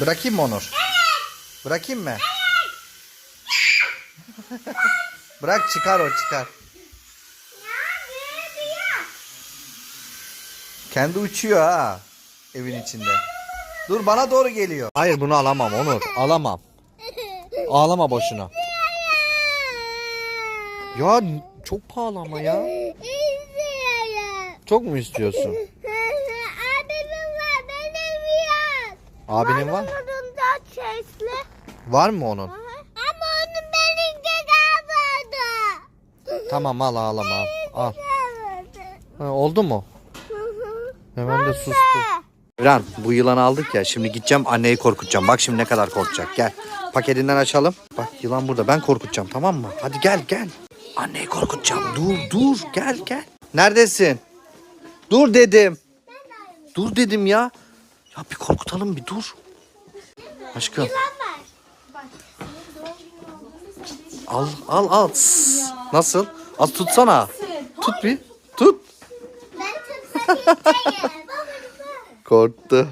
Bırakayım mı Onur? Bırakayım mı? Bırak çıkar o çıkar. Kendi uçuyor ha evin içinde. Dur bana doğru geliyor. Hayır bunu alamam Onur. Alamam. Ağlama boşuna. Ya çok pahalı ama ya. Çok mu istiyorsun? Abimin var benim yok. Abinin var. Onun da çeşitli. Var mı onun? Ama onun benimki kalmadı. Tamam al ağlama al. al. Ha, oldu mu? Hemen de sustu. Ran bu yılanı aldık ya şimdi gideceğim anneyi korkutacağım. Bak şimdi ne kadar korkacak gel. Paketinden açalım. Bak yılan burada ben korkutacağım tamam mı? Hadi gel gel. Anneyi korkutacağım. Dur dur gel gel. Neredesin? Dur dedim. Dur dedim ya. Ya bir korkutalım bir dur. Aşkım. Al al al. Sss. Nasıl? Az tutsana. Tut bir. Tut. Korktu.